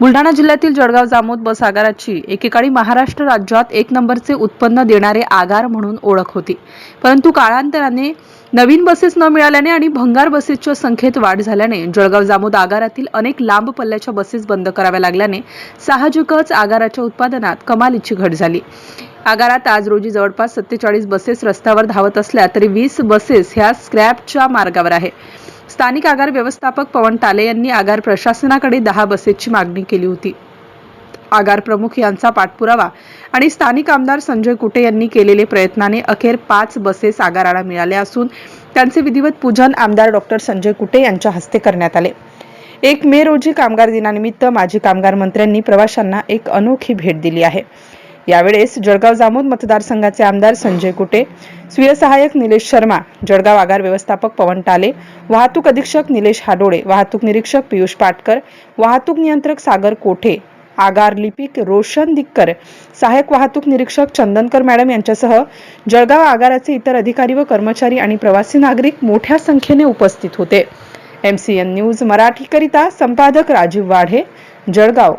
Buldhana जिल्ह्यातील जळगाव जामोद बस आगाराची एकेकाळी महाराष्ट्र राज्यात एक नंबरचे उत्पन्न देणारे आगार म्हणून ओळख होती. परंतु काळांतराने नवीन बसेस न मिळाल्याने आणि भंगार बसेसच्या संख्येत वाढ झाल्याने जळगाव जामोद आगारातील अनेक लांब पल्ल्याच्या बसेस बंद कराव्या लागल्याने साहजिकच आगाराच्या उत्पादनात कमालीची घट झाली. आगारात आज रोजी जवळपास सत्तेचाळीस बसेस रस्त्यावर धावत असल्या तरी वीस बसेस ह्या स्क्रॅपच्या मार्गावर आहे. स्थानिक आगार व्यवस्थापक पवन टाले यांनी आगार प्रशासनाकडे दहा बसेसची मागणी केली होती. आगार प्रमुख यांचा पाठपुरावा आणि स्थानिक आमदार संजय कुटे यांनी केलेले प्रयत्नाने अखेर पाच बसेस आगाराला मिळाल्या असून त्यांचे विधिवत पूजन आमदार डॉक्टर संजय कुटे यांच्या हस्ते करण्यात आले. एक मे रोजी कामगार दिनानिमित्त माजी कामगार मंत्र्यांनी प्रवाशांना एक अनोखी भेट दिली आहे. यावेळेस जळगाव जामोद मतदारसंघाचे आमदार संजय कुटे स्वीय सहाय्यक निलेश शर्मा जळगाव आगार व्यवस्थापक पवन टाले वाहतूक अधीक्षक निलेश हाडोळे वाहतूक निरीक्षक पियुष पाटकर वाहतूक नियंत्रक सागर कोठे आगार लिपिक रोशन दिक्कर सहाय्यक वाहतूक निरीक्षक चंदनकर मॅडम यांच्यासह जळगाव आगाराचे इतर अधिकारी व कर्मचारी आणि प्रवासी नागरिक मोठ्या संख्येने उपस्थित होते. एम सी एन न्यूज मराठीकरिता संपादक राजीव वाढे जळगाव.